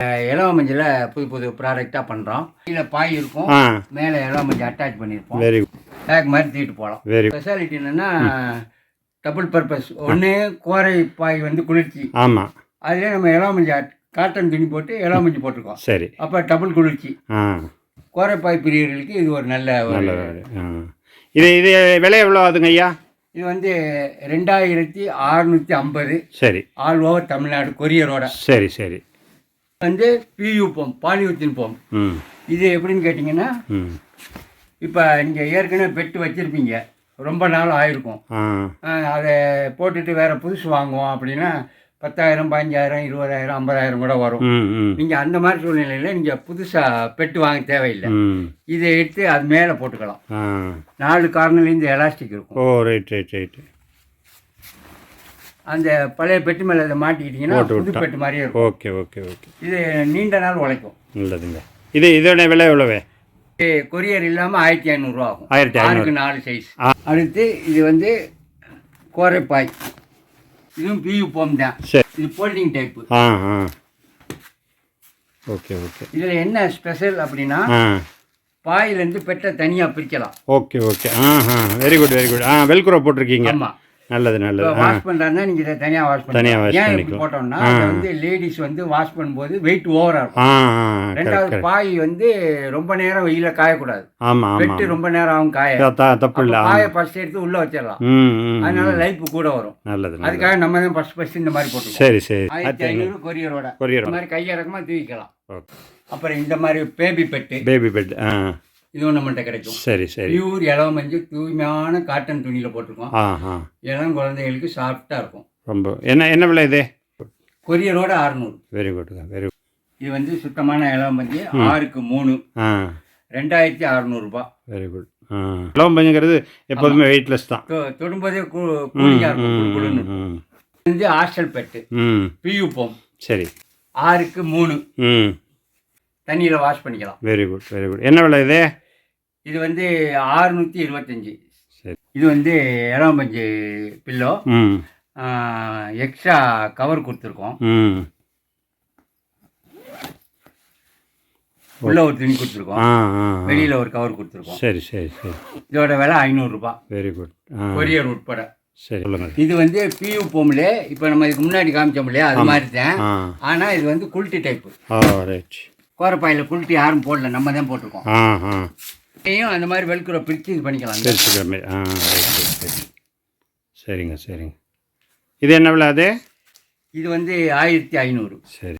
இலவ மஞ்சள் புது புது ப்ராடக்டாக பண்ணுறோம் கீழே பாய் இருக்கும். மேலே இலவ மஞ்சள் அட்டாச் பண்ணியிருப்போம். வெரி பேக் மாதிரி தூக்கிட்டு போகலாம் வெரி ஸ்பெஷாலிட்டி என்னென்னா டபுள் பர்பஸ் ஒன்று கோரை பாய் வந்து குளிர்ச்சி. ஆமாம் அதிலே நம்ம இலவ மஞ்சள் காட்டன் துணி போட்டு இலவ மஞ்சள் போட்டிருக்கோம். சரி. அப்போ டபுள் குளிர்ச்சி. ஆ. கோரைப்பாய் பிரியர்களுக்கு இது ஒரு நல்ல ஒரு இது. இது விலை எவ்வளோ ஆகுதுங்க ஐயா? இது வந்து ரெண்டாயிரத்தி அறுநூற்றி ஐம்பது. சரி. ஆல் ஓவர் தமிழ்நாடு கொரியரோட. சரி சரி. வந்து பியூ போம் பாலியூத்தின் போம். இது எப்படின்னு கேட்டிங்கன்னா இப்போ நீங்கள் ஏற்கனவே பெட்டு வச்சுருப்பீங்க. ரொம்ப நாள் ஆயிருக்கும். அதை போட்டுட்டு வேற புதுசு வாங்குவோம் அப்படின்னா பத்தாயிரம் பதினஞ்சாயிரம் இருபதாயிரம் ஐம்பதாயிரம் கூட வரும். நீங்கள் அந்த மாதிரி சூழ்நிலையில் நீங்கள் புதுசாக பெட்டு வாங்க தேவையில்லை. இதை எடுத்து அது மேலே போட்டுக்கலாம். நாலு கார்னர்லேருந்து எலாஸ்டிக் இருக்கும். Oh right right right. அந்த பழைய பெட்டு மேலே இதை மாட்டிக்கிட்டிங்கன்னா புது. பெட்டு மாதிரியே இருக்கும். Okay okay okay. இது நீண்ட நாள் உழைக்கும். நல்லதுங்க. இது இதோட விலை எவ்வளவு? கொரியர் இல்லாமல் ஆயிரத்தி ஐநூறுரூவா ஆகும். ஆயிரத்தி ஆறுக்கு நாலு சைஸ். அடுத்து இது வந்து கோரைப்பாய். இதுவும் பியூ போம் தான். சரி. இது ஃபோல்டிங் டைப்பு ஆ ஆ. Okay okay. இதில் என்ன ஸ்பெஷல் அப்படின்னா பாயிலேருந்து பெட்டை தனியாக பிரிக்கலாம். Okay okay. ஆ ஆ. வெரி குட் வெரி குட் ஆ வெல்க்ரோ போட்டிருக்கீங்க. ஆமாம் நல்லது நல்லது. வாஷ் பண்ணுறாருன்னா நீங்கள் இதை தனியாக வாஷ் தனியா பண்ணலாம் wash ஏன் இப்படி பண்ணிக்கலாம். போட்டோம்னா வந்து லேடிஸ் வந்து வாஷ் பண்ணும்போது வெயிட் ஓவராக இருக்கும். ரெண்டாவது பாய் வந்து ரொம்ப நேரம் வெயில காயக்கூடாது. ஆமாம் பெட்டு ஆமாம் ரொம்ப நேரம் ஆகும் காய. தப்பு இல்லை. பாயை ஃபர்ஸ்ட் எடுத்து உள்ளே வச்சிடலாம். அதனால லைஃப் கூட வரும். நல்லது அதுக்காக நம்ம தான் ஃபர்ஸ்ட் ஃபர்ஸ்ட் இந்த மாதிரி போட்டுருக்கோம் சரி சரி. ஆயிரத்தி ஐநூறு கொரியரோட. கொரியர் மாதிரி கையிறக்கமாக தூக்கிக்கலாம். அப்புறம் இந்த மாதிரி பேபி பெட்டு பேபி பெட் ஆ. இதுவும் நம்மள்ட்ட கிடைக்கும். சரி சரி. பியூர் இளவ மஞ்சள் தூய்மையான காட்டன் துணியில் போட்டிருக்கோம். இளம் குழந்தைகளுக்கு சாஃப்டாக இருக்கும். ரொம்ப என்ன என்ன விலை இது? கொரியரோட அறுநூறு. வெரி குட்ங்க வெரி குட் இது வந்து சுத்தமான இளவ மஞ்சள் ஆறுக்கு மூணு. ரெண்டாயிரத்தி அறநூறுபா வெரி குட் ஆ. இளவம் பஞ்சுங்கிறது எப்போதுமே வெயிட்லெஸ் தான். தொடும்போதே வந்து ஹாஸ்டல் பெட்டு பியூ போம் சரி. ஆறுக்கு மூணு. ம். தண்ணியில் வாஷ் பண்ணிக்கலாம். வெரி குட் வெரி குட் என்ன விலை இது? இது வந்து ஆறுநூற்றி இருபத்தஞ்சி. இது வந்து இளம் மஞ்சு பில்லோ எக்ஸ்ட்ரா கவர் கொடுத்துருக்கோம். உள்ள ஒரு துணி கொடுத்துருக்கோம். வெளியில் ஒரு கவர் கொடுத்துருக்கோம். சரி சரி சரி. இதோட விலை ஐநூறுரூபா வெரி குட் கொரியர் உட்பட. சரி இது வந்து பியூ போம்ல. இப்போ நம்ம இதுக்கு முன்னாடி காமிச்சோம் இல்லையா? அது மாதிரி தான். ஆனால் இது வந்து குல்ட்டி டைப்பு கோரப்பாயில் குல்ட்டி யாரும் போடல. நம்ம தான் போட்டிருக்கோம். அந்த மாதிரி வெல்குற பிரித்து இது பண்ணிக்கலாம் தெரிச்சுக்கிற மாதிரி ஆ ரைட் ரைட் சரி. சரிங்க சரிங்க. இது என்ன விலை அது? இது வந்து ஆயிரத்தி ஐநூறு. சரி.